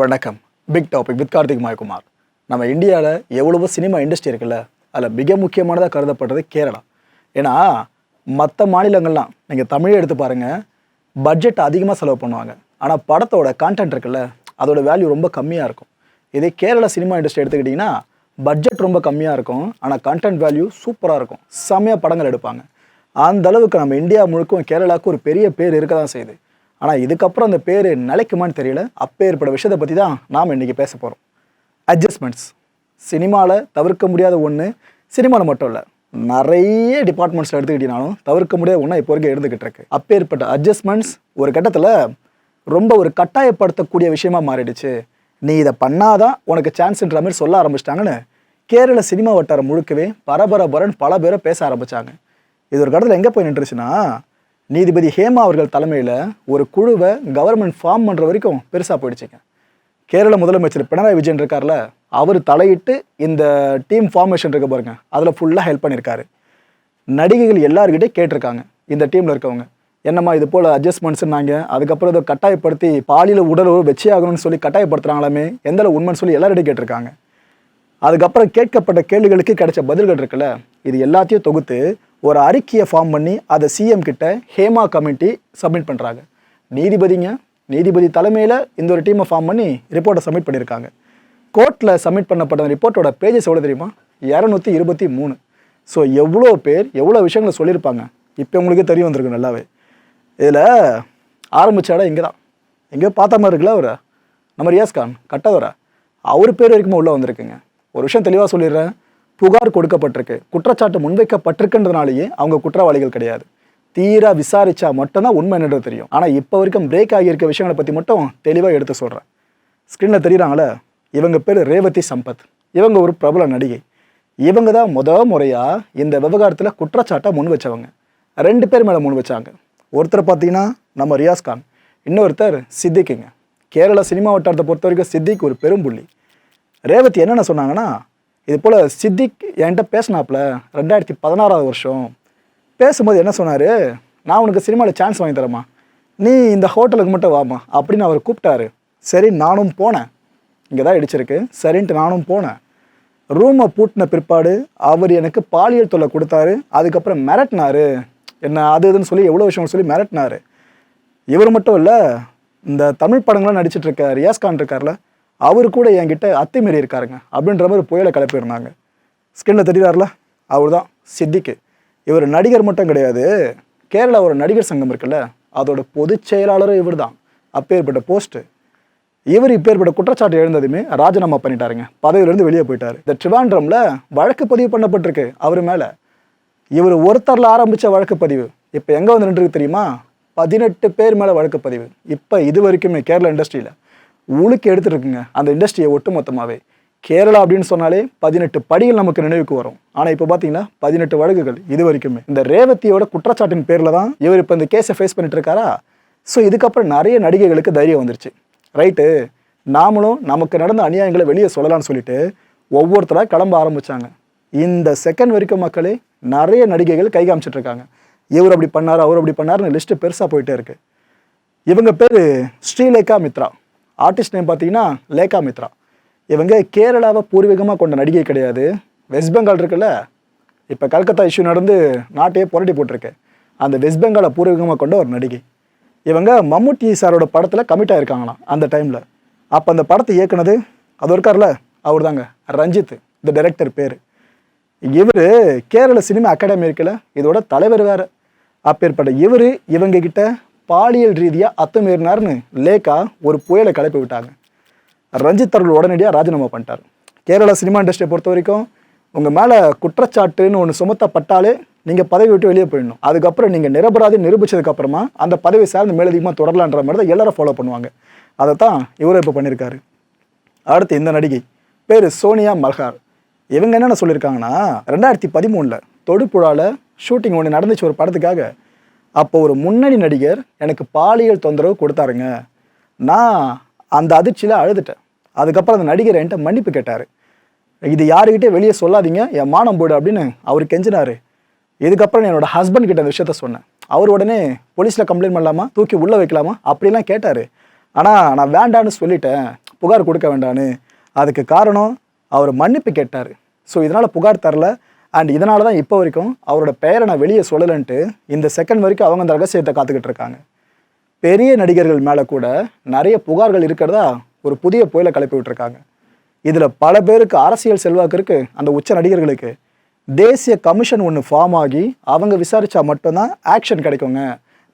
வணக்கம். Big topic with Karthik Mayakumar. நம்ம இந்தியாவில் எவ்வளவோ சினிமா இண்டஸ்ட்ரி இருக்குல்ல அதில் மிக முக்கியமானதாக கருதப்படுறது கேரளா. ஏன்னா மற்ற மாநிலங்கள்லாம் நீங்கள் தமிழே எடுத்து பாருங்கள் பட்ஜெட் அதிகமாக செலவு பண்ணுவாங்க. ஆனால் படத்தோட கான்டென்ட் இருக்குல்ல அதோட வேல்யூ ரொம்ப கம்மியாக இருக்கும். இதே கேரளா சினிமா இண்டஸ்ட்ரி எடுத்துக்கிட்டிங்கன்னா பட்ஜெட் ரொம்ப கம்மியாக இருக்கும் ஆனால் கண்டென்ட் வேல்யூ சூப்பராக இருக்கும். செம்மையாக படங்கள் எடுப்பாங்க. அந்த அளவுக்கு நம்ம இந்தியா முழுக்கும் கேரளாவுக்கு ஒரு பெரிய பேர் இருக்க தான் செய்யுது. ஆனால் இதுக்கப்புறம் அந்த பேர் நிலைக்குமான்னு தெரியல. அப்பேற்பட்ட விஷயத்தை பற்றி தான் நாம் இன்றைக்கி பேச போகிறோம் அட்ஜஸ்ட்மெண்ட்ஸ் சினிமாவில் தவிர்க்க முடியாத ஒன்று சினிமாவில் மட்டும் இல்லை நிறைய டிபார்ட்மெண்ட்ஸில் எடுத்துக்கிட்டீங்கனாலும் தவிர்க்க முடியாத ஒன்றா இப்போ வரைக்கும் இருந்துக்கிட்டு இருக்கு. அப்பேற்பட்ட அட்ஜஸ்ட்மெண்ட்ஸ் ஒரு கட்டத்தில் ரொம்ப ஒரு கட்டாயப்படுத்தக்கூடிய விஷயமா மாறிடுச்சு. நீ இதை பண்ணாதான் உனக்கு சான்ஸ்ன்ற மாதிரி சொல்ல ஆரம்பிச்சிட்டாங்கன்னு கேரள சினிமா வட்டாரம் முழுக்கவே பரபரபரன் பல பேரை பேச ஆரம்பித்தாங்க இது ஒரு கடத்தில் எங்கே போய் நின்றுச்சுன்னா நீதிபதி ஹேமா அவர்கள் தலைமையில் ஒரு குழுவை கவர்மெண்ட் ஃபார்ம் பண்ணுற வரைக்கும் பெருசாக போயிடுச்சுங்க கேரள முதலமைச்சர் பினராயி விஜயன் இருக்கார்ல அவர் தலையிட்டு இந்த டீம் ஃபார்மேஷன் இருக்க பாருங்க அதில் ஃபுல்லாக ஹெல்ப் பண்ணியிருக்காரு நடிகைகள் எல்லாருக்கிட்டே கேட்டிருக்காங்க இந்த டீமில் இருக்கவங்க. என்னம்மா இது போல் அட்ஜஸ்ட்மெண்ட்ஸ்னாங்க அதுக்கப்புறம் இதை கட்டாயப்படுத்தி பாலியல் உடல் உறவு வச்சே ஆகணும்னு சொல்லி கட்டாயப்படுத்துறாங்களாமே எந்தளவு உண்மைன்னு சொல்லி எல்லார்கிட்டையும் கேட்டிருக்காங்க. அதுக்கப்புறம் கேட்கப்பட்ட கேள்விகளுக்கு கிடைச்ச பதில்கள் இருக்குல்ல இது எல்லாத்தையும் தொகுத்து ஒரு அறிக்கையை ஃபார்ம் பண்ணி அதை சிஎம் கிட்ட ஹேமா கமிட்டி சப்மிட் பண்ணுறாங்க நீதிபதிங்க நீதிபதி தலைமையில் இந்த ஒரு டீமை ஃபார்ம் பண்ணி ரிப்போர்ட்டை சப்மிட் பண்ணியிருக்காங்க கோர்ட்டில் சப்மிட் பண்ணப்பட்ட ரிப்போர்ட்டோட பேஜஸ் எவ்வளோ தெரியுமா? இரநூத்தி இருபத்தி மூணு. ஸோ எவ்வளோ பேர் எவ்வளோ விஷயங்களை சொல்லியிருப்பாங்க. இப்போ உங்களுக்கே தெரிய வந்திருக்கு நல்லாவே. இதில் ஆரம்பித்த இடம் இங்கே தான் எங்கேயோ பார்த்த மாதிரி இருக்குல்ல அவர்? நம்ம ரியாஸ் கான் கட்டவரா அவர் பேர் வரைக்கும் உள்ளே வந்திருக்குங்க. ஒரு விஷயம் தெளிவாக சொல்லிடுறேன். புகார் கொடுக்கப்பட்டிருக்கு. குற்றச்சாட்டு முன்வைக்கப்பட்டிருக்குன்றதுனாலேயே அவங்க குற்றவாளிகள் கிடையாது. தீரா விசாரிச்சா மட்டும்தான் உண்மை என்னன்றது தெரியும். ஆனால் இப்போ வரைக்கும் பிரேக் ஆகியிருக்க விஷயங்களை பற்றி மட்டும் தெளிவாக எடுத்து சொல்கிறேன் ஸ்க்ரீனில் தெரியுறாங்களே இவங்க பேர் ரேவதி சம்பத். இவங்க ஒரு பிரபல நடிகை. இவங்க தான் முத முறையாக இந்த விவகாரத்தில் குற்றச்சாட்டை முன் வச்சவங்க ரெண்டு பேர் மேலே முன் வச்சாங்க ஒருத்தர் பார்த்தீங்கன்னா நம்ம ரியாஸ் கான். இன்னொருத்தர் சித்திக்குங்க. கேரளா சினிமா வட்டாரத்தை பொறுத்த வரைக்கும் சித்திக் ஒரு பெரும்புள்ளி ரேவதி என்னென்ன சொன்னாங்கன்னா இது போல் சித்திக் என்கிட்ட பேசினாப்புல ரெண்டாயிரத்தி பதினாறாவது வருஷம். பேசும்போது என்ன சொன்னார்? நான் உனக்கு சினிமாவில் சான்ஸ் வாங்கி தரேம்மா. நீ இந்த ஹோட்டலுக்கு மட்டும் வாமா அப்படின்னு அவர் கூப்பிட்டாரு. சரி நானும் போனேன். இங்கே தான் இடிச்சிருக்கு. சரின்ட்டு நானும் போனேன். ரூமை பூட்டின பிற்பாடு அவர் எனக்கு பாலியல் தொல்லை கொடுத்தாரு. அதுக்கப்புறம் மிரட்டினாரு. என்ன அது இதுன்னு சொல்லி எவ்வளோ விஷயம் சொல்லி மிரட்டினார். இவர் மட்டும் இல்லை இந்த தமிழ் படங்கள்லாம் நடிச்சிட்டு ரியாஸ்கான் கான் இருக்கார்ல அவர் கூட என்கிட்ட அத்துமீறி இருக்காருங்க அப்படின்ற மாதிரி புயலை கிளப்பியிருந்தாங்க ஸ்கின்னில் தெரியுறாருல அவர் தான் சித்திக்கு. இவர் நடிகர் மட்டும் கிடையாது கேரளா ஒரு நடிகர் சங்கம் இருக்குல்ல அதோட பொதுச் செயலாளரும் இவர் தான் அப்பேற்பட்ட போஸ்ட்டு இவர் இப்பேற்பட்ட குற்றச்சாட்டு எழுந்ததுமே ராஜினாமா பண்ணிட்டாருங்க. பதவியிலேருந்து வெளியே போயிட்டார். இந்த ட்ரிவாண்ட்ரமில் வழக்கு பதிவு பண்ணப்பட்டிருக்கு அவர் மேலே. இவர் ஒருத்தரில் ஆரம்பித்த வழக்கு பதிவு. இப்போ எங்கே வந்து நின்றுருக்கு தெரியுமா? பதினெட்டு பேர் மேலே வழக்கு பதிவு. இப்போ இது வரைக்குமே கேரளா இண்டஸ்ட்ரியில் உழுக்கு எடுத்துருக்குங்க அந்த இண்டஸ்ட்ரியை ஒட்டு மொத்தமாகவே கேரளா அப்படின்னு சொன்னாலே பதினெட்டு படிகள் நமக்கு நினைவுக்கு வரும். ஆனால் இப்போ பார்த்தீங்கன்னா பதினெட்டு வழக்குகள் இது வரைக்குமே. இந்த ரேவதியோட குற்றச்சாட்டின் பேரில் தான் இவர் இப்போ இந்த கேஸை ஃபேஸ் பண்ணிட்டு இருக்காரா ஸோ இதுக்கப்புறம் நிறைய நடிகைகளுக்கு தைரியம் வந்துருச்சு. ரைட்டு நாமளும் நமக்கு நடந்த அநியாயங்களை வெளியே சொல்லலாம்னு சொல்லிட்டு ஒவ்வொருத்தராக கிளம்ப ஆரம்பிச்சாங்க. இந்த செகண்ட் வரைக்கும் மக்களே நிறைய நடிகைகள் கை காமிச்சிட்டு இருக்காங்க இவர் அப்படி பண்ணார் அவர் அப்படி பண்ணாருன்னு லிஸ்ட்டு பெருசாக போயிட்டே இருக்கு. இவங்க பேர் ஸ்ரீலேகா மித்ரா. ஆர்டிஸ்ட் நேம் பார்த்தீங்கன்னா லேகா மித்ரா. இவங்க கேரளாவை பூர்வீகமாக கொண்ட நடிகை கிடையாது. வெஸ்ட் பெங்கால் இருக்குல்ல இப்போ கல்கத்தா இஷ்யூ நடந்து நாட்டையே புரட்டி போட்டிருக்கு. அந்த வெஸ்ட் பெங்காலை பூர்வீகமாக கொண்ட ஒரு நடிகை. இவங்க மம்முட்டி சாரோட படத்தில் கமிட் ஆகிருக்காங்களாம் அந்த டைமில் அப்போ அந்த படத்தை இயக்குனது அது இருக்கார்ல அவர் தாங்க ரஞ்சித் இந்த டைரக்டர் பேர். இவர் கேரள சினிமா அகாடமி இருக்குல்ல இதோட தலைவர் வேறு. அப்பேற்பட்ட இவர் இவங்க கிட்ட பாலியல் ரீதியாக அத்துமீறினார்னு லேக்கா ஒரு புயலை கிளப்பி விட்டாங்க. ரஞ்சித் அவர்கள் உடனடியாக ராஜினாமா பண்ணிட்டார். கேரளா சினிமா இண்டஸ்ட்ரியை பொறுத்த வரைக்கும் உங்கள் மேலே குற்றச்சாட்டுன்னு ஒன்று சுமத்தப்பட்டாலே நீங்கள் பதவி விட்டு வெளியே போயிடணும். அதுக்கப்புறம் நீங்கள் நிரபராதி நிரூபித்ததுக்கப்புறமா அந்த பதவி சார்ந்து மேலதிகமாக தொடரலான்ற மாதிரி தான் எல்லாரும் ஃபாலோ பண்ணுவாங்க. அதை தான் இவரும் இப்போ பண்ணியிருக்காரு. அடுத்து இந்த நடிகை பேர் சோனியா மல்ஹார். இவங்க என்னென்ன சொல்லியிருக்காங்கன்னா ரெண்டாயிரத்தி பதிமூணில் தொடுப்புழாவில் ஷூட்டிங் ஒன்று நடந்துச்சு ஒரு படத்துக்காக. அப்போ ஒரு முன்னணி நடிகர் எனக்கு பாலியல் தொந்தரவு கொடுத்தாருங்க. நான் அந்த அதிர்ச்சியில் அழுதுட்டேன். அதுக்கப்புறம் அந்த நடிகர் என்கிட்ட மன்னிப்பு கேட்டார். இது யாருக்கிட்டே வெளியே சொல்லாதீங்க என் மானம் போடு அப்படின்னு அவர் கெஞ்சினாரு. இதுக்கப்புறம் என்னோடய என்னோட ஹஸ்பண்ட் கிட்ட அந்த விஷயத்த சொன்னேன். அவர் உடனே போலீஸில் கம்ப்ளைண்ட் பண்ணலாமா தூக்கி உள்ளே வைக்கலாமா அப்படிலாம் கேட்டார். ஆனால் நான் வேண்டான்னு சொல்லிட்டேன் புகார் கொடுக்க வேண்டான்னு. அதுக்கு காரணம் அவர் மன்னிப்பு கேட்டார். ஸோ இதனால் புகார் தரல. அண்ட் இதனால தான் இப்போ வரைக்கும் அவரோட பெயரை நான் வெளியே சொல்லலைன்ட்டு இந்த செகண்ட் வரைக்கும் அவங்க அந்த ரகசியத்தை காத்துக்கிட்டு இருக்காங்க. பெரிய நடிகர்கள் மேலே கூட நிறைய புகார்கள் இருக்கிறதா ஒரு புதிய புயலை கிளப்பி விட்டுருக்காங்க. இதில் பல பேருக்கு அரசியல் செல்வாக்கு இருக்குது அந்த உச்ச நடிகர்களுக்கு தேசிய கமிஷன் ஒன்று ஃபார்ம் ஆகி அவங்க விசாரித்தா மட்டும்தான் ஆக்ஷன் கிடைக்குங்க.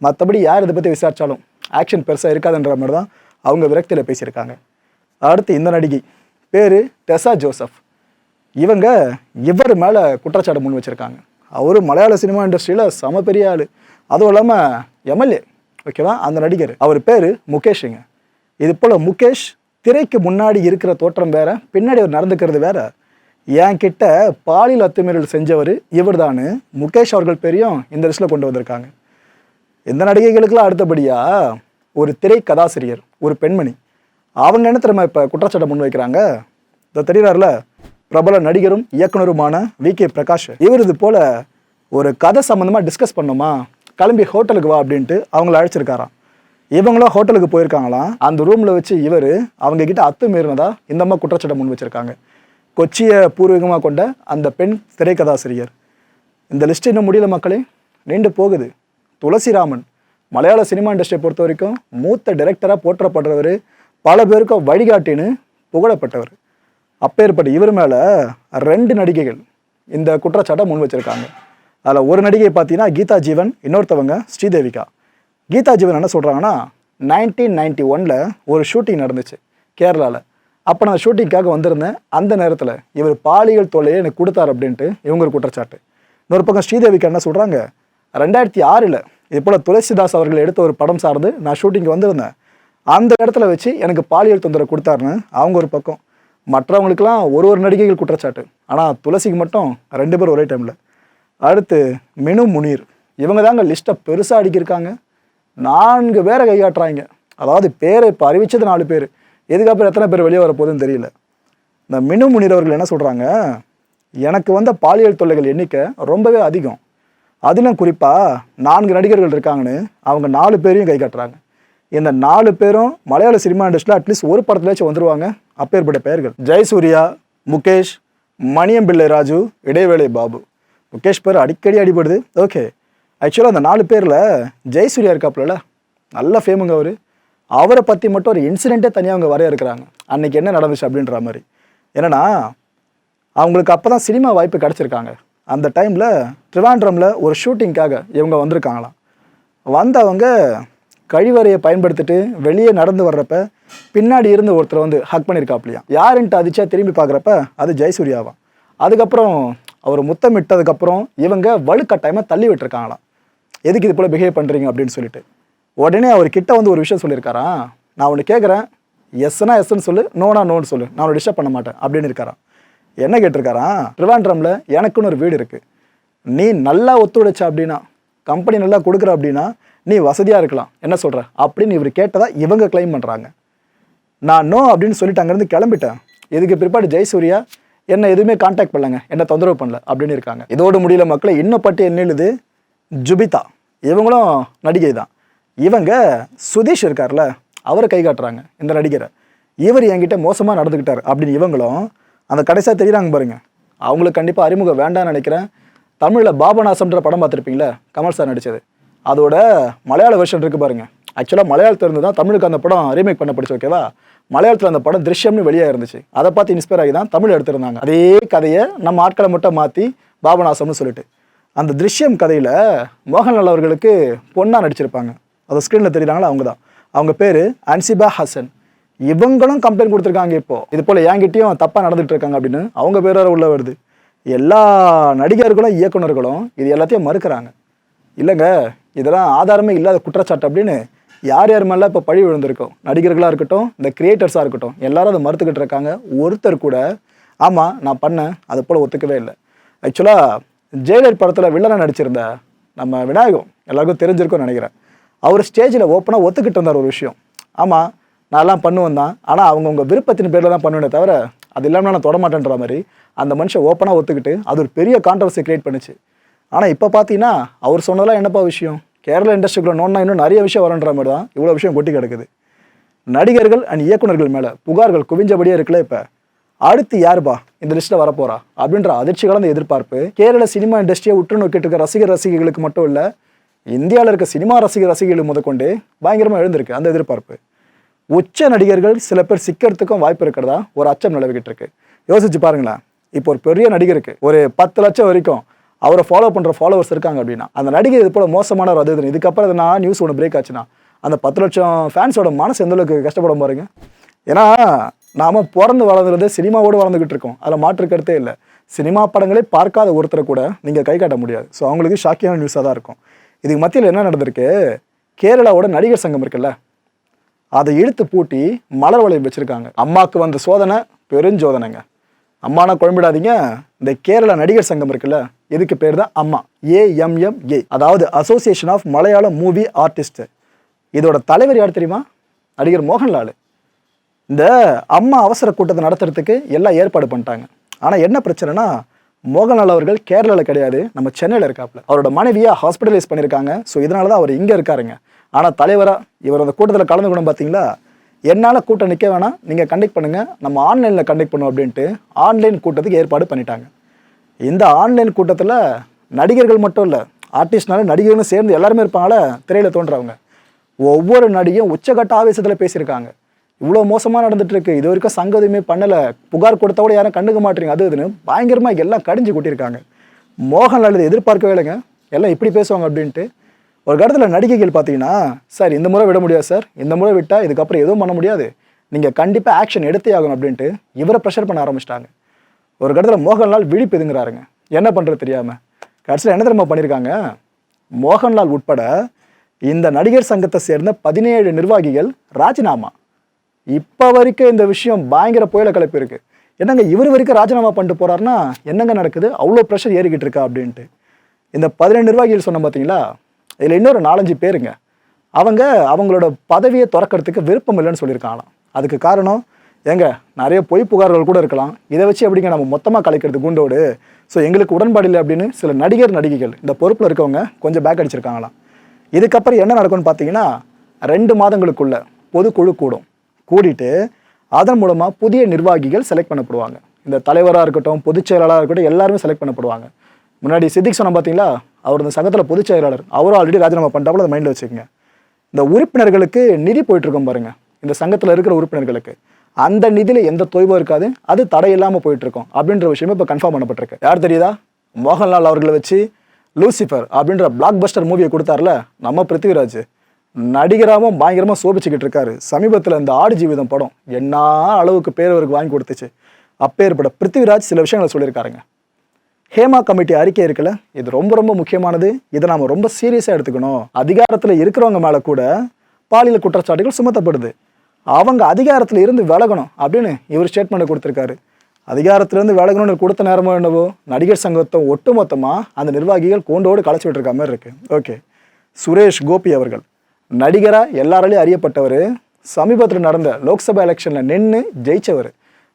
மற்றபடி யார் இதை பற்றி விசாரித்தாலும் ஆக்ஷன் பெருசாக இருக்காதுன்ற மாதிரி தான் அவங்க விரக்தியில் பேசியிருக்காங்க. அடுத்து இந்த நடிகை. பேர் டெசா ஜோசப். இவங்க இவர் மேலே குற்றச்சாட்டு முன் வச்சுருக்காங்க. அவரு மலையாள சினிமா இண்டஸ்ட்ரியில் சம பெரிய ஆள். அதுவும் இல்லாமல் எம்எல்ஏ ஓகேவா? அந்த நடிகர். அவர் பேர் முகேஷுங்க. இது போல் முகேஷ் திரைக்கு முன்னாடி இருக்கிற தோற்றம் வேற பின்னாடி அவர் நடந்துக்கிறது வேற. என் கிட்ட பாலியல் அத்துமீறல் செஞ்சவர் இவர் தான் முகேஷ் அவர்கள் பேரையும் இந்த லிஸ்ட்டில் கொண்டு வந்திருக்காங்க. இந்த நடிகைகளுக்கெல்லாம் அடுத்தபடியாக ஒரு திரை கதாசிரியர் ஒரு பெண்மணி. அவங்க என்ன திறமை இப்போ குற்றச்சாட்டை முன் வைக்கிறாங்க இந்த தெரியுறாருல? பிரபல நடிகரும் இயக்குனருமான வி கே பிரகாஷ். இவர் இது போல ஒரு கதை சம்மந்தமாக டிஸ்கஸ் பண்ணோமா? கிளம்பி ஹோட்டலுக்கு வா அப்படின்ட்டு அவங்கள அழைச்சிருக்காராம். இவங்களும் ஹோட்டலுக்கு போயிருக்காங்களாம். அந்த ரூமில் வச்சு இவர் அவங்க கிட்ட அத்து மீறினதா இந்த மாதிரி குற்றச்சாட்டை முன் வச்சுருக்காங்க. கொச்சியை பூர்வீகமாக கொண்ட அந்த பெண் திரைக்கதாசிரியர். இந்த லிஸ்ட் இன்னும் முடியல மக்களே. நீண்டு போகுது. துளசிராமன் மலையாள சினிமா இண்டஸ்ட்ரியை பொறுத்த வரைக்கும் மூத்த டைரக்டராக போற்றப்படுறவர் பல பேருக்கும் வழிகாட்டின்னு புகழப்பட்டவர். அப்பேற்பட்ட இவர் மேலே ரெண்டு நடிகைகள் இந்த குற்றச்சாட்டை முன் வச்சிருக்காங்க. அதில் ஒரு நடிகை பார்த்தீங்கன்னா கீதா ஜீவன் இன்னொருத்தவங்க ஸ்ரீதேவிகா. கீதா ஜீவன் என்ன சொல்கிறாங்கன்னா நைன்டீன் நைன்டி ஒனில் ஒரு ஷூட்டிங் நடந்துச்சு கேரளாவில் அப்போ நான் ஷூட்டிங்காக வந்திருந்தேன். அந்த நேரத்தில் இவர் பாலியல் தொல்லையை எனக்கு கொடுத்தாரு அப்படின்ட்டு இவங்க ஒரு குற்றச்சாட்டு. இன்னொரு பக்கம் ஸ்ரீதேவிக்கு என்ன சொல்கிறாங்க ரெண்டாயிரத்தி ஆறில் இது போல் துளசிதாஸ் அவர்கள் எடுத்த ஒரு படம் சார்ந்து நான் ஷூட்டிங்க்கு வந்திருந்தேன். அந்த இடத்துல வச்சு எனக்கு பாலியல் தொந்தரவு கொடுத்தாருன்னு அவங்க ஒரு பக்கம். மற்றவங்களுக்கெல்லாம் ஒரு ஒரு நடிகைகள் குற்றச்சாட்டு. ஆனால் துளசிக்கு மட்டும் ரெண்டு பேர் ஒரே டைமில் அடுத்து மெனு முனீர். இவங்க தாங்க லிஸ்ட்டை பெருசாக அடிக்கிருக்காங்க. நான்கு பேரை கைகாட்டுறாங்க அதாவது பேரை இப்போ அறிவித்தது நாலு பேர். இதுக்கப்புறம் எத்தனை பேர் வெளியே வரப்போகுதுன்னு தெரியல. இந்த மினு முனீர் அவர்கள் என்ன சொல்கிறாங்க எனக்கு வந்த பாலியல் தொல்லைகள் எண்ணிக்கை ரொம்பவே அதிகம். அதிலும் குறிப்பாக நான்கு நடிகர்கள் இருக்காங்கன்னு அவங்க நாலு பேரையும் கை காட்டுறாங்க. இந்த நாலு பேரும் மலையாள சினிமா இண்டஸ்ட்ரியில் அட்லீஸ்ட் ஒரு படத்துலேயாச்சும் வந்துடுவாங்க அப்பேற்பட்ட பெயர்கள். ஜெயசூர்யா முகேஷ் மணியம்பிள்ளை ராஜு இடைவேளை பாபு. முகேஷ் பேர் அடிக்கடி அடிபடுது. ஓகே. ஆக்சுவலாக அந்த நாலு பேரில் ஜெயசூர்யா இருக்காப்புல நல்ல ஃபேமுங்க அவர். அவரை பற்றி மட்டும் ஒரு இன்சிடெண்ட்டே தனியாக அவங்க வரையறுக்கிறாங்க அன்னைக்கு என்ன நடந்துச்சு அப்படின்ற மாதிரி. என்னன்னா அவங்களுக்கு அப்போ தான் சினிமா வாய்ப்பு கிடச்சிருக்காங்க. அந்த டைமில் ட்ரிவாண்ட்ரமில் ஒரு ஷூட்டிங்க்காக இவங்க வந்திருக்காங்களாம். வந்தவங்க கழிவறையை பயன்படுத்திட்டு வெளியே நடந்து வர்றப்ப பின்னாடி இருந்து ஒருத்தர் வந்து ஹக் பண்ணியிருக்காப்லையா யாருன்ட்டு அதிச்சா திரும்பி பார்க்குறப்ப அது ஜெயசூர்யாவாம். அதுக்கப்புறம் அவர் முத்தமிட்டதுக்கப்புறம் இவங்க வலுக்கட்டாயமாக தள்ளி விட்டுருக்காங்களாம். எதுக்கு இது போல் பிஹேவ் பண்ணுறீங்க அப்படின்னு சொல்லிட்டு. உடனே அவர் கிட்ட வந்து ஒரு விஷயம் சொல்லியிருக்காரா? நான் ஒன்று கேட்குறேன் எஸ்னா எஸ்ன்னு சொல்லு நோனா நோன்னு சொல்லு. நான் உன்னை டிஸ்டர்ப் பண்ண மாட்டேன் அப்படின்னு இருக்காரான் என்ன கேட்டிருக்காரான் ட்ரிவாண்ட்ரமில் எனக்குன்னு ஒரு வீடு இருக்குது நீ நல்லா ஒத்துழைச்ச அப்படின்னா கம்பெனி நல்லா கொடுக்குற அப்படின்னா நீ வசதியாக இருக்கலாம். என்ன சொல்கிற அப்படின்னு இவர் கேட்டதாக இவங்க க்ளைம் பண்ணுறாங்க நான் நோ அப்படின்னு சொல்லிட்டு அங்கேருந்து கிளம்பிட்டேன். இதுக்கு பிற்பாடு ஜெயசூர்யா என்ன எதுவுமே காண்டாக்ட் பண்ணலங்க. என்ன தொந்தரவு பண்ணல அப்படின்னு இருக்காங்க. இதோடு முடியல மக்களை இன்னும் பட்டு என்ன எழுது ஜுபிதா. இவங்களும் நடிகை தான் இவங்க சுதீஷ் இருக்கார்ல அவரை கை காட்டுறாங்க இந்த நடிகரை. இவர் என்கிட்ட மோசமாக நடந்துக்கிட்டார் அப்படின்னு இவங்களும் அந்த கடைசியாக தெரியுறாங்க பாருங்க. அவங்களுக்கு கண்டிப்பாக அறிமுகம் வேண்டாம்னு நினைக்கிறேன். தமிழில் பாபநாசம்ன்ற படம் பார்த்துருப்பீங்களே கமல் சார் நடித்தது அதோட மலையாள வெர்ஷன் இருக்குது பாருங்க. ஆக்சுவலாக மலையாளத்திலிருந்து தான் தமிழுக்கு அந்த படம் ரீமேக் பண்ண படிச்சு ஓகேவா மலையாளத்தில் அந்த படம் திருஷ்யம்னு வெளியே இருந்துச்சு. அதை பார்த்து இன்ஸ்பயர் ஆகி தான் தமிழ் எடுத்திருந்தாங்க. அதே கதையை நம்ம ஆட்களை மட்டும் மாற்றி பாபநாசம்னு சொல்லிட்டு. அந்த திருஷ்யம் கதையில் மோகன்லால் அவர்களுக்கு பொண்ணாக நடிச்சிருப்பாங்க. அதை ஸ்க்ரீனில் தெரியுறாங்களா? அவங்க தான். அவங்க பேர் அன்சிபா ஹசன். இவங்களும் கம்ப்ளைண்ட் கொடுத்துருக்காங்க இப்போது இது போல் என்கிட்டயும் தப்பாக நடந்துகிட்டு இருக்காங்க அப்படின்னு அவங்க பேர் உள்ள வருது. எல்லா நடிகர்களும் இயக்குனர்களும் இது எல்லாத்தையும் மறுக்கிறாங்க. இல்லைங்க இதெல்லாம் ஆதாரமே இல்லாத குற்றச்சாட்டு அப்படின்னு யார் யார் மேலே இப்போ பழி விழுந்திருக்கோம் நடிகர்களாக இருக்கட்டும் இந்த கிரியேட்டர்ஸாக இருக்கட்டும் எல்லாரும் அதை மறுத்துக்கிட்டு இருக்காங்க. ஒருத்தர் கூட ஆமாம் நான் பண்ணேன் அது போல் ஒத்துக்கவே இல்லை. ஆக்சுவலாக ஜெயலர் படத்தில் வில்லனை நடிச்சிருந்த நம்ம விநாயகம் எல்லாருக்கும் தெரிஞ்சிருக்கும்னு நினைக்கிறேன். அவர் ஸ்டேஜில் ஓப்பனாக ஒத்துக்கிட்டு இருந்தார் ஒரு விஷயம். ஆமாம் நான்லாம் பண்ணுவேன் தான். ஆனால் அவங்கவுங்க விருப்பத்தின் பேரில் தான் பண்ணுவேனே தவிர அது இல்லாமல் நான் தொடமாட்டேன்ற மாதிரி அந்த மனுஷன் ஓப்பனாக ஒத்துக்கிட்டு அது ஒரு பெரிய கான்ட்ரவர்சி க்ரியேட் பண்ணுச்சு. ஆனால் இப்போ பார்த்தீங்கன்னா அவர் சொன்னதெல்லாம் என்னப்பா விஷயம்? கேரளா இண்டஸ்ட்ரிக்குள்ள நோன்னா இன்னும் நிறைய விஷயம் வரன்ற மாதிரி தான் இவ்வளோ விஷயம் கொட்டி கிடக்குது. நடிகர்கள் அண்ட் இயக்குனர்கள் மேலே புகார்கள் குவிஞ்சபடியே இருக்குல்ல இப்போ? அடுத்து யார்பா இந்த லிஸ்ட்டில் வரப்போறா? அப்படின்ற அதிர்ச்சி கலந்த எதிர்பார்ப்பு. கேரள சினிமா இண்டஸ்ட்ரியை உற்று நோக்கிட்டு இருக்க ரசிகர் ரசிகைகளுக்கு மட்டும் இல்லை இந்தியாவில் இருக்க சினிமா ரசிகர் ரசிகர்கள் முதற்கொண்டு பயங்கரமாக எழுந்திருக்கு அந்த எதிர்பார்ப்பு. உச்ச நடிகர்கள் சில பேர் சிக்கிறதுக்கும் வாய்ப்பு இருக்கிறதா? ஒரு அச்சம் நிலவிக்கிட்டு இருக்கு யோசிச்சு பாருங்களேன். இப்போ ஒரு பெரிய நடிகருக்கு ஒரு பத்து லட்சம் வரைக்கும் அவரை ஃபாலோ பண்ணுற ஃபாலோவர்ஸ் இருக்காங்க அப்படின்னா அந்த நடிகர் இது போல மோசமான அது இதுக்கப்புறம் அது நான் நியூஸ் ஒன்று பிரேக் ஆச்சுன்னா அந்த பத்து லட்சம் ஃபேன்ஸோட மனசு எந்த அளவுக்கு கஷ்டப்படும் பாருங்க. ஏன்னா நாம் பிறந்து வளர்ந்துறது சினிமாவோடு வளர்ந்துக்கிட்டு இருக்கோம். அதில் மாற்று கருத்தே இல்லை. சினிமா படங்களே பார்க்காத ஒருத்தரை கூட நீங்கள் கை காட்ட முடியாது. ஸோ அவங்களுக்கு ஷாக்கியான நியூஸாக தான் இருக்கும். இதுக்கு மத்தியில் என்ன நடந்திருக்கு? கேரளாவோட நடிகர் சங்கம் இருக்குல்ல அதை இழுத்து பூட்டி மலர் வளையம் வச்சுருக்காங்க. அம்மாவுக்கு வந்த சோதனை பெருஞ்சோதனைங்க அம்மானா குழம்பிடாதீங்க. இந்த கேரள நடிகர் சங்கம் இருக்குல்ல இதுக்கு பேர் தான் அம்மா ஏஎம்எம்ஏ அதாவது association of Malayala movie artist இதோட தலைவர் யார் தெரியுமா? நடிகர் மோகன்லால். இந்த அம்மா அவசர கூட்டத்தை நடத்துறதுக்கு எல்லாம் ஏற்பாடு பண்ணிட்டாங்க. ஆனால் என்ன பிரச்சனைனா மோகன்லால் அவர்கள் கேரளாவில் கிடையாது நம்ம சென்னையில் இருக்காப்புல. அவரோட மனைவியை ஹாஸ்பிட்டலைஸ் பண்ணியிருக்காங்க. ஸோ இதனால தான் அவர் இங்கே இருக்காருங்க. ஆனால் தலைவராக இவர் அந்த கூட்டத்தில் கலந்துக்கணும் பார்த்தீங்களா என்னால் கூட்டம் நிற்க வேணாம். நீங்கள் கண்டக்ட் பண்ணுங்கள் நம்ம ஆன்லைனில் கண்டக்ட் பண்ணுவோம் அப்படின்ட்டு ஆன்லைன் கூட்டத்துக்கு ஏற்பாடு பண்ணிட்டாங்க. இந்த ஆன்லைன் கூட்டத்தில் நடிகர்கள் மட்டும் இல்லை ஆர்டிஸ்ட்னால நடிகர்களும் சேர்ந்து எல்லாருமே இருப்பாங்கள திரையில் தோன்றவங்க. ஒவ்வொரு நடிகையும் உச்சகட்ட ஆவேசத்தில் பேசியிருக்காங்க. இவ்வளோ மோசமாக நடந்துகிட்ருக்கு இது வரைக்கும் சங்கம் எதுவுமே பண்ணலை. புகார் கொடுத்த கூட யாரும் கண்டுக்க மாட்டேங்க. அது இதுன்னு பயங்கரமாக எல்லாம் கடிஞ்சு கொட்டியிருக்காங்க. மோகன்லால் இதை எதிர்பார்க்கவே இல்லைங்க. எல்லாம் இப்படி பேசுவாங்க அப்படின்ட்டு ஒரு கடத்தில் நடிகைகள் பார்த்தீங்கன்னா சார் இந்த முறை விட முடியாது சார். இந்த முறை விட்டால் இதுக்கப்புறம் எதுவும் பண்ண முடியாது. நீங்கள் கண்டிப்பாக ஆக்ஷன் எடுத்தே ஆகணும் அப்படின்ட்டு இவரை ப்ரெஷர் பண்ண ஆரம்பிச்சிட்டாங்க. ஒரு கடத்தில் மோகன்லால் விழிப்பு எதுங்கிறாருங்க என்ன பண்ணுறது தெரியாமல் கடைசியில் என்ன தெரியுமா பண்ணியிருக்காங்க மோகன்லால் உட்பட இந்த நடிகர் சங்கத்தை சேர்ந்த பதினேழு நிர்வாகிகள் ராஜினாமா. இப்போ வரைக்கும் இந்த விஷயம் பயங்கர புயல கலப்பு இருக்குது என்னங்க இவர் வரைக்கும் ராஜினாமா பண்ணிட்டு போகிறாருன்னா என்னங்க நடக்குது? அவ்வளோ ப்ரெஷர் ஏறிக்கிட்டு இருக்கா அப்படின்ட்டு. இந்த பதினேழு நிர்வாகிகள் சொன்ன பார்த்தீங்களா இதில் இன்னொரு நாலஞ்சு பேருங்க. அவங்க அவங்களோட பதவியை திறக்கிறதுக்கு விருப்பம் இல்லைன்னு சொல்லியிருக்காங்களாம். அதுக்கு காரணம் ஏங்க நிறைய பொய் புகார்கள் கூட இருக்கலாம். இதை வச்சு எப்படிங்க நம்ம மொத்தமாக கலைக்கிறது குண்டோடு? ஸோ எங்களுக்கு உடன்பாடு இல்லை அப்படின்னு சில நடிகர் நடிகைகள் இந்த பொறுப்பில் இருக்கவங்க கொஞ்சம் பேக் அடிச்சிருக்காங்களாம். இதுக்கப்புறம் என்ன நடக்கும்னு பார்த்தீங்கன்னா ரெண்டு மாதங்களுக்குள்ள பொதுக்குழு கூடும். கூடிட்டு அதன் மூலமாக புதிய நிர்வாகிகள் செலக்ட் பண்ணப்படுவாங்க. இந்த தலைவராக இருக்கட்டும் பொதுச் செயலாளராக இருக்கட்டும் எல்லாருமே செலக்ட் பண்ணப்படுவாங்க. முன்னாடி சித்திக் சொன்ன பார்த்தீங்களா அவர் இந்த சங்கத்தில் பொதுச் செயலாளர் அவரும் ஆல்ரெடி ராஜினாமா பண்ணிட்டாப்புல அதை மைண்டில் வச்சுக்கோங்க. இந்த உறுப்பினர்களுக்கு நிதி போயிட்டுருக்கோம் பாருங்கள் இந்த சங்கத்தில் இருக்கிற உறுப்பினர்களுக்கு. அந்த நிதியில் எந்த தொய்வும் இருக்காது. அது தடையில்லாமல் போயிட்டுருக்கோம். அப்படின்ற விஷயமே இப்போ கன்ஃபார்ம் பண்ணப்பட்டிருக்கு. யார் தெரியுதா? மோகன்லால் அவர்களை வச்சு லூசிஃபர் அப்படின்ற பிளாக் பஸ்டர் மூவியை கொடுத்தார்ல நம்ம பிருத்திவிராஜ் நடிகராகவும் பயங்கரமாக சோபிச்சுக்கிட்டு இருக்காரு. சமீபத்தில் இந்த ஆடு ஜீவிதம் படம் என்ன அளவுக்கு பேர் அவருக்கு வாங்கி கொடுத்துச்சு. அப்பேற்பட பிருத்திவிராஜ் சில விஷயங்களை சொல்லியிருக்காருங்க. ஹேமா கமிட்டி அறிக்கை இருக்குல்ல? இது ரொம்ப ரொம்ப முக்கியமானது. இதை நாம ரொம்ப சீரியஸாக எடுத்துக்கணும். அதிகாரத்தில் இருக்கிறவங்க மேலே கூட பாலியல் குற்றச்சாட்டுகள் சுமத்தப்படுது. அவங்க அதிகாரத்தில் இருந்து விலகணும் அப்படின்னு இவர் ஸ்டேட்மெண்ட் கொடுத்துருக்காரு. அதிகாரத்திலேருந்து விலகணும்னு கொடுத்த நேரமோ என்னவோ நடிகர் சங்கத்தை ஒட்டுமொத்தமாக அந்த நிர்வாகிகள் கோண்டோடு களைச்சி விட்டுருக்க மாதிரி இருக்குது ஓகே. சுரேஷ் கோபி அவர்கள். நடிகராக எல்லாராலையும் அறியப்பட்டவர். சமீபத்தில் நடந்த லோக்சபா எலெக்ஷனில் நின்று ஜெயித்தவர்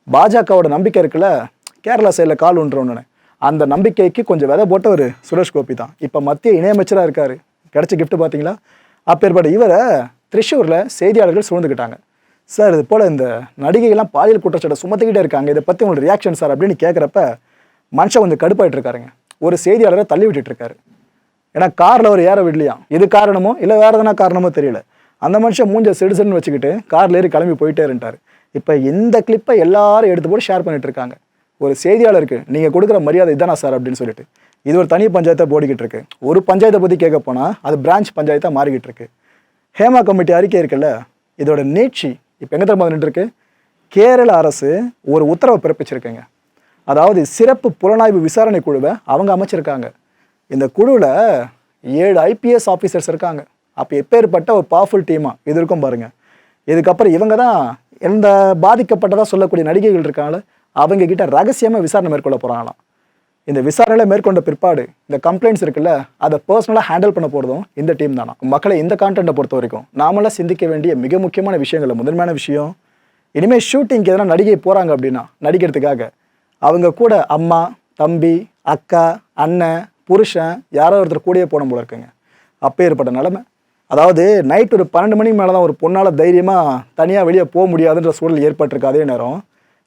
பாஜகவோட நம்பிக்கை இருக்குல்ல? கேரளா சைடில் கால் ஒன்று அந்த நம்பிக்கைக்கு கொஞ்சம் விதை போட்டவர் சுரேஷ் கோபி தான். இப்போ மத்திய இணையமைச்சராக இருக்கார். கிடச்ச கிஃப்ட் பார்த்தீங்களா அப்பேற்பட்ட இவரை திரிஷூரில் செய்தியாளர்கள் சூழ்ந்துக்கிட்டாங்க சார் இது போல் இந்த நடிகைகள்லாம் பாலியல் குற்றச்சாட்டை சுமத்திக்கிட்டே இருக்காங்க. இதை பற்றி உங்களோட ரியாக்ஷன் சார் அப்படின்னு கேட்குறப்ப மனுஷன் கொஞ்சம் கடுப்பாயிட்டு இருக்காருங்க. ஒரு செய்தியாளரை தள்ளி விட்டுட்டு இருக்காரு. ஏன்னா காரில் ஒரு ஏற விடலையா? இது காரணமோ? இல்லை வேறு எதனா காரணமோ தெரியல. அந்த மனுஷன் மூஞ்ச சிடுசன்னு வச்சுக்கிட்டு காரில் ஏறி கிளம்பி போயிட்டே இருந்தார் இப்போ இந்த கிளிப்பை எல்லாரும் எடுத்து போட்டு ஷேர் பண்ணிட்டு இருக்காங்க. ஒரு செய்தியாளருக்கு நீங்கள் கொடுக்குற மரியாதை இதானா சார் அப்படின்னு சொல்லிட்டு. இது ஒரு தனி பஞ்சாயத்தை போடிக்கிட்டு இருக்கு. ஒரு பஞ்சாயத்தை பற்றி கேட்க போனால் அது பிரான்ச் பஞ்சாயத்தாக மாறிக்கிட்டு இருக்கு. ஹேமா கமிட்டி அறிக்கை இருக்குல்ல இதோட நீட்சி இப்போ எங்கே தெரியுமா நின்றுருக்கு கேரள அரசு ஒரு உத்தரவை பிறப்பிச்சிருக்குங்க. அதாவது சிறப்பு புலனாய்வு விசாரணை குழுவை அவங்க அமைச்சிருக்காங்க. இந்த குழுவில் ஏழு ஐபிஎஸ் ஆஃபீஸர்ஸ் இருக்காங்க. அப்போ எப்பேற்பட்ட ஒரு பவர்ஃபுல் டீமாக இது இருக்கும் பாருங்கள் இதுக்கப்புறம் இவங்க தான் எந்த பாதிக்கப்பட்டதாக சொல்லக்கூடிய நடிகைகள் இருக்காங்களே அவங்க கிட்ட ரகசியமாக விசாரணை மேற்கொள்ள போகிறாங்களாம் இந்த விசாரணையில் மேற்கொண்ட பிற்பாடு இந்த கம்ப்ளைண்ட்ஸ் இருக்குல்ல அதை பர்சனலாக ஹேண்டில் பண்ண போகிறதும் இந்த டீம் தானா மக்களை இந்த கான்டென்ட்டை பொறுத்த வரைக்கும் நாமெல்லாம் சிந்திக்க வேண்டிய மிக முக்கியமான விஷயங்கள் முதன்மையான விஷயம் இனிமேல் ஷூட்டிங்க்கு எதனா நடிகை போகிறாங்க அப்படின்னா நடிக்கிறதுக்காக அவங்க கூட அம்மா தம்பி அக்கா அண்ணன் புருஷன் யாரோ ஒருத்தர் கூடயே போன போல இருக்குங்க. அப்பேற்பட்ட நிலமை. அதாவது நைட் ஒரு பன்னெண்டு மணிக்கு மேலே தான் ஒரு பொண்ணால் தைரியமாக தனியாக வெளியே போக முடியாதுன்ற சூழல் ஏற்பட்டிருக்கு அதே நேரம்.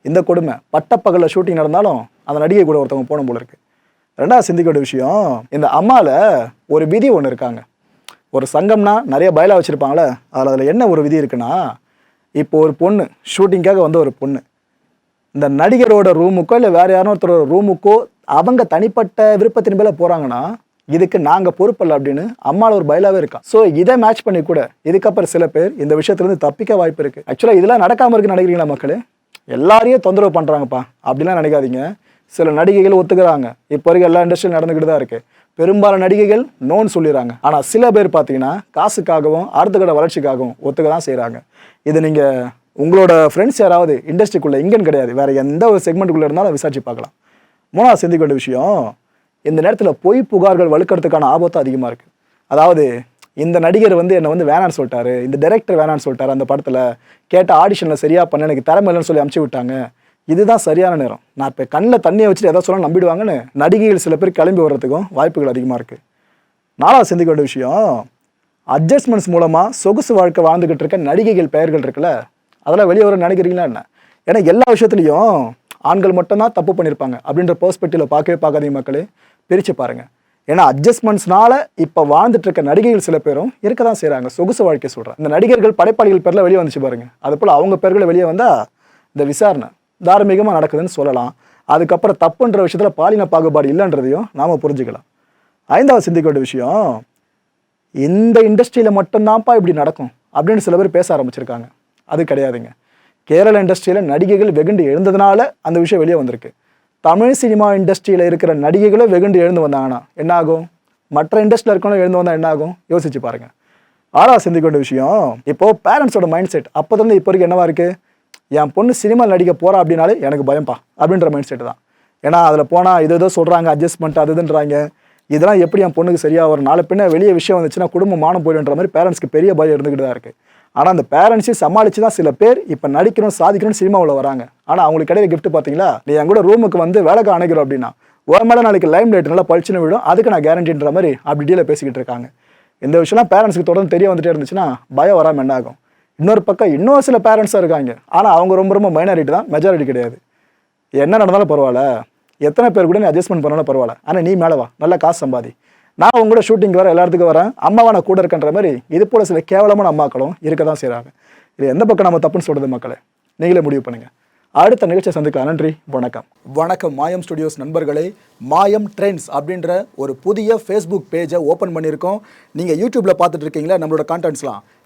இந்த கொடுமை. பட்டப்பகலில் ஷூட்டிங் நடந்தாலும் அந்த நடிகை கூட ஒருத்தவங்க போன போல இருக்கு. ரெண்டாவது சிந்திக்க வேண்டிய விஷயம் இந்த அம்மாவில் ஒரு விதி ஒன்று இருக்காங்க. ஒரு சங்கம்னா நிறைய பயலாக வச்சுருப்பாங்களே அதில் அதில் என்ன ஒரு விதி இருக்குன்னா இப்போ ஒரு பொண்ணு ஷூட்டிங்காக வந்த ஒரு பொண்ணு இந்த நடிகரோட ரூமுக்கோ இல்லை வேறு யாரும் ஒருத்தரோட ரூமுக்கோ அவங்க தனிப்பட்ட விருப்பத்தின் மேலே போகிறாங்கன்னா இதுக்கு நாங்கள் பொறுப்பல்ல அப்படின்னு அம்மாவில் ஒரு பயிலாகவே இருக்கா ஸோ இதை மேட்ச் பண்ணி கூட இதுக்கப்புறம் சில பேர் இந்த விஷயத்துலேருந்து தப்பிக்க வாய்ப்பு இருக்குது ஆக்சுவலாக இதெல்லாம் நடக்காமல் இருக்குன்னு நினைக்கிறீங்களா மக்களே. எல்லாரையும் தொந்தரவு பண்ணுறாங்கப்பா அப்படிலாம் நினைக்காதீங்க. சில நடிகைகள் ஒத்துக்கிறாங்க. இப்போ வரைக்கும் எல்லா இண்டஸ்ட்ரியும் நடந்துக்கிட்டு தான் இருக்குது பெரும்பாலான நடிகைகள் நோன்னு சொல்லிடுறாங்க. ஆனால் சில பேர் பார்த்தீங்கன்னா காசுக்காகவும் அடுத்த கட வளர்ச்சிக்காகவும் ஒத்துக்க தான் செய்கிறாங்க இது நீங்கள் உங்களோட ஃப்ரெண்ட்ஸ் யாராவது இண்டஸ்ட்ரிக்குள்ளே எங்கேன்னு கிடையாது. வேறு எந்த ஒரு செக்மெண்ட்டுக்குள்ளே இருந்தாலும் விசாரிச்சு பார்க்கலாம். மூணாவது சிந்திக்க வேண்டிய விஷயம் இந்த நேரத்தில் பொய் புகார்கள் வலுக்கிறதுக்கான ஆபத்தும் அதிகமாக இருக்குது அதாவது இந்த நடிகர் வந்து என்னை வந்து வேணான்னு சொல்லிட்டாரு. இந்த டைரக்டர் வேணான்னு சொல்லிட்டாரு அந்த படத்தில். கேட்ட ஆடிஷனில் சரியாக பண்ண எனக்கு திறமை இல்லைன்னு சொல்லி அமுச்சு விட்டாங்க. இதுதான் சரியான நேரம். நான் இப்போ கண்ணில் தண்ணியை வச்சுட்டு எதாவது சொல்ல நம்பிடுவாங்கன்னு நடிகைகள் சில பேர் கிளம்பி வர்றதுக்கும் வாய்ப்புகள் அதிகமாக இருக்குது நாலாவது சிந்திக்க வேண்டிய விஷயம் அட்ஜஸ்ட்மெண்ட்ஸ் மூலமாக சொகுசு வாழ்க்கை வாழ்ந்துக்கிட்டு இருக்க நடிகைகள் பெயர்கள் இருக்குல்ல அதெல்லாம் வெளியே வர நினைக்கிறீங்களா என்ன? ஏன்னா எல்லா விஷயத்துலையும் ஆண்கள் மட்டும்தான் தப்பு பண்ணியிருப்பாங்க அப்படின்ற பெர்ஸ்பெக்டிவில் பார்க்கவே பார்க்காதீங்க மக்களே. பிரித்து பாருங்கள் ஏன்னா அட்ஜஸ்ட்மெண்ட்ஸ்னால இப்போ வாழ்ந்துட்டு இருக்க நடிகைகள் சில பேரும் இருக்க தான் செய்கிறாங்க சொகுசு வாழ்க்கை சொல்கிறேன் இந்த நடிகர்கள் படைப்பாளிகள் பேரில் வெளியே வந்துச்சு பாருங்க. அது போல் அவங்க பேர்களை வெளியே வந்தால் இந்த விசாரணை தார்மீகமாக நடக்குதுன்னு சொல்லலாம். அதுக்கப்புறம் தப்புன்ற விஷயத்தில் பாலின பாகுபாடு இல்லைன்றதையும் நாம் புரிஞ்சுக்கலாம். ஐந்தாவது சிந்திக்க வேண்டிய விஷயம் இந்த இண்டஸ்ட்ரியில் மட்டும்தான்ப்பா இப்படி நடக்கும் அப்படின்னு சில பேர் பேச ஆரம்பிச்சிருக்காங்க. அது கிடையாதுங்க. கேரள இண்டஸ்ட்ரியில் நடிகைகள் வெகுண்டு எழுந்ததுனால அந்த விஷயம் வெளியே வந்திருக்கு. தமிழ் சினிமா இண்டஸ்ட்ரியில் இருக்கிற நடிகைகளும் வெகுண்டு எழுந்து வந்தாங்கன்னா என்ன ஆகும் மற்ற இண்டஸ்ட்ரியில் இருக்கணும் எழுந்து வந்தால் என்ன ஆகும் யோசிச்சு பாருங்க. ஆறா சிந்திக்க வேண்டிய விஷயம். இப்போது பேரண்ட்ஸோட மைண்ட் செட் அப்போதுலேருந்து இப்போ வரைக்கும் என்னவா இருக்குது என் பொண்ணு சினிமா நடிக்க போகிறா அப்படின்னாலே எனக்கு பயம்பா. அப்படின்ற மைண்ட் செட் தான். ஏன்னா அதில் போனால் இது ஏதோ சொல்கிறாங்க அட்ஜஸ்ட்மெண்ட் அது இதுன்றாங்க. இதெல்லாம் எப்படி என் பொண்ணுக்கு சரியாக வரும்? நாலு பின்ன வெளியே விஷயம் வந்துச்சுன்னா குடும்பம் மானம் போயிடுன்ற மாதிரி பேரண்ட்ஸ்க்கு பெரிய பயம் இருந்துக்கிட்டு தான் இருக்குது ஆனால் அந்த பேரண்ட்ஸையும் சமாளித்து தான் சில பேர் இப்போ நடிக்கணும் சாதிக்கணும்னு சினிமாவில் வராங்க. ஆனால் அவங்களுக்கு கிடையாது கிஃப்ட் பார்த்தீங்களா நீ என் கூட ரூமுக்கு வந்து வேலைக்கு அணைக்கிறோம் அப்படின்னா ஒரு மேலே நாளைக்கு லைம் லைட் நல்லா பளிச்சுன்னு விடும் அதுக்கு நான் கேரண்டின்ற மாதிரி அப்படி டீலில் பேசிக்கிட்டு இருக்காங்க. இந்த விஷயம்லாம் பேரண்ட்ஸுக்கு தொடர்ந்து தெரிய வந்துட்டே இருந்துச்சுன்னா பயம் வராமல் என்ன ஆகும்? இன்னொரு பக்கம் இன்னொரு சில பேரண்ட்ஸாக இருக்காங்க. ஆனால் அவங்க ரொம்ப ரொம்ப மைனாரிட்டி தான். மெஜாரிட்டி கிடையாது. என்ன நடந்தாலும் பரவாயில்ல. எத்தனை பேர் கூட நீ அட்ஜஸ்ட்மெண்ட் பண்ணாலும் பரவாயில்ல. ஆனால் நீ மேலே வா. நல்லா காசு சம்பாதி. நான் உங்களோட கூட ஷூட்டிங் வர எல்லாத்துக்கும் வரேன். அம்மாவை நான் கூட இருக்கன்ற மாதிரி இது போல் சில கேவலமான அம்மாக்களும் இருக்க தான் செய்கிறாங்க இது எந்த பக்கம் நம்ம தப்புன்னு சொல்கிறது மக்களே? நீங்களே முடிவு பண்ணுங்கள் அடுத்த நிகழ்ச்சியை சந்திக்கலாம். நன்றி வணக்கம். வணக்கம் மாயம் ஸ்டுடியோஸ் நண்பர்களே. மாயம் ட்ரெண்ட்ஸ் அப்படின்ற ஒரு புதிய ஃபேஸ்புக் பேஜை ஓப்பன் பண்ணியிருக்கோம். நீங்கள் யூடியூப்பில் பார்த்துட்டு இருக்கீங்களா? நம்மளோட கான்டென்ட்ஸ்லாம்